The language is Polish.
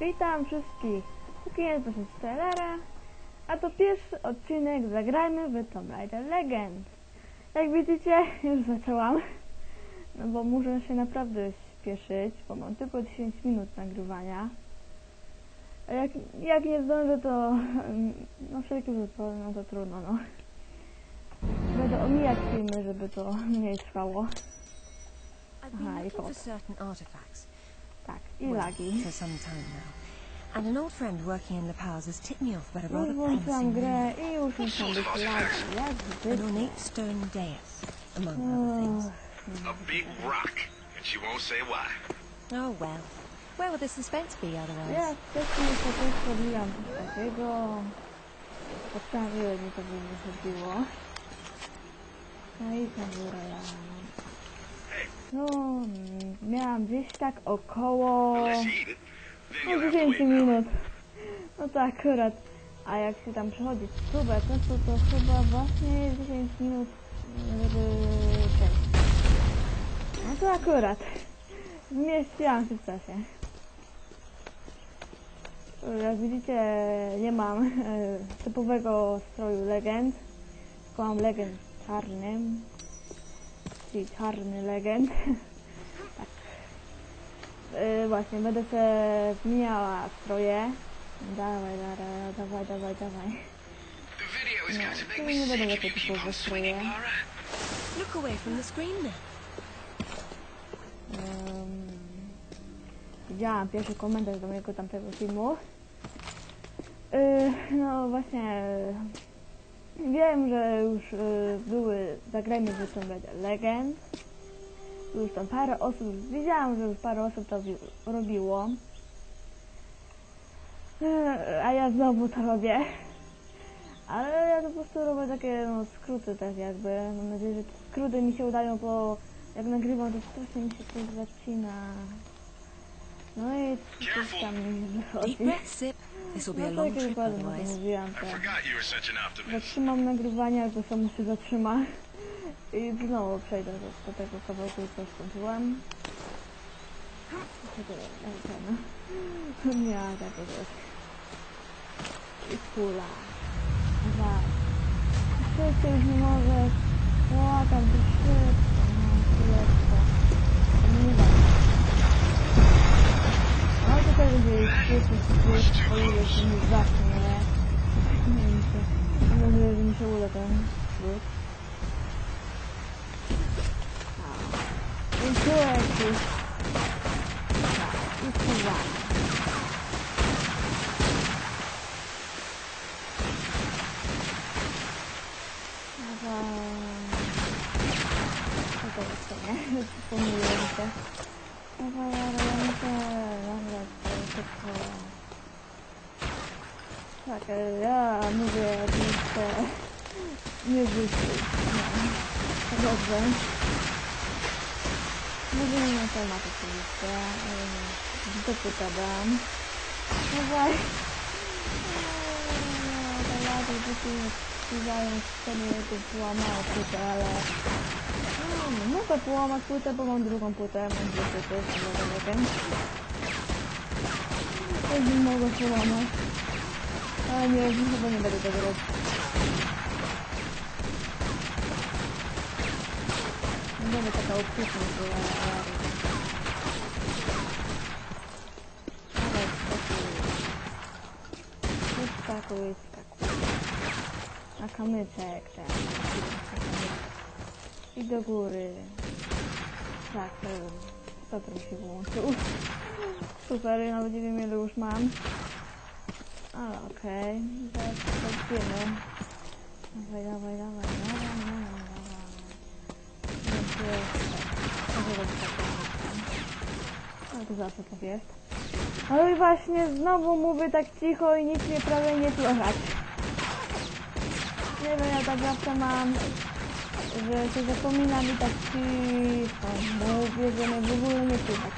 Witam wszystkich. Dosyć trailera, a to pierwszy odcinek Zagrajmy w Tomb Raider Legends. Jak widzicie, już zaczęłam, no bo muszę się naprawdę śpieszyć, bo mam tylko 10 minut nagrywania. A jak, jak nie zdążę, to mm, no wszelkie wypadki, no to trudno, no. Będę omijać filmy, żeby to mniej trwało. Aha, i looking Tak, i well, lagi. for some time now. And an old friend working in the powers has tipped me off about a rather Już włączyłam promising grę room. i już muszą być lagi, jak An ornate stone dais, among other things. A big rock, and she won't say why. Oh well. Where would the suspense be otherwise? Ja wcześniej po prostu robiłam coś takiego. Podstawiłem mi to by nie chodziło. No i tam górę ja. No, miałam gdzieś tak około no, you'll have to 10 wait an hour. minut. No to akurat. A jak się tam przechodzi próbę testu, to chyba właśnie jest 10 minut, żeby przejść. No to akurat. Zmieściłam się w czasie. Jak widzicie, nie mam e, typowego stroju legend, tylko mam legend czarnym, czyli czarny legend. tak. E, właśnie, będę się zmieniała stroje. Dawaj, dawaj, dawaj, dawaj, dawaj. No, to nie typowo on swinging, stroje. Look away from the screen then. Um, widziałam pierwszy komentarz do mojego tamtego filmu. Yy, no właśnie, yy, wiem, że już yy, były, zagrajmy w Tomb Raider. Już tam parę osób, widziałam, że już parę osób to robiło. Yy, a ja znowu to robię. Ale ja po prostu robię takie no, skróty też jakby. Mam nadzieję, że te skróty mi się udają, bo jak nagrywam to strasznie mi się coś zacina. No i coś tam Deep wychodzi. No tak jak ładnie to mówiłam, I to zatrzymam nagrywanie, albo samo się zatrzyma. I znowu przejdę do, do tego kawałku, co skończyłam. Co to jest? Ej, ten. Nie, tak to jest. I kula. Dwa. Wszyscy już nie możesz. Łakam, to szybko. やばいやばい。Tak, e, ja mówię oczywiście nie wyjść. No, dobrze. Mówimy na temat oczywiście. Do pytadam. Dawaj. Te lata dzisiaj wpływają sobie tu połamała płytę, ale... No, nie mogę połamać płytę, bo mam drugą płytę, mam dwie płyty, z tym Jak bym mogła połamać. Ale nie, chyba nie będę tego robić. Nie będę taka ukryta, była. Ale spokój. Wyskakuj, wyskakuj. Na kamyczek, tak. Na kamyczek. I do góry. Tak, to mi się włączył. Super, ja nawet nie wiem ile już mam. Ale okej, okay. zaraz podbijemy. Dawaj, dawaj, dawaj, dawaj, dawaj, dawaj. Ale to zawsze tak jest. No i właśnie znowu mówię tak cicho i nic mnie prawie nie słychać. Nie wiem, ja tak zawsze mam, że się zapominam i tak cicho mówię, że mnie w ogóle nie słychać.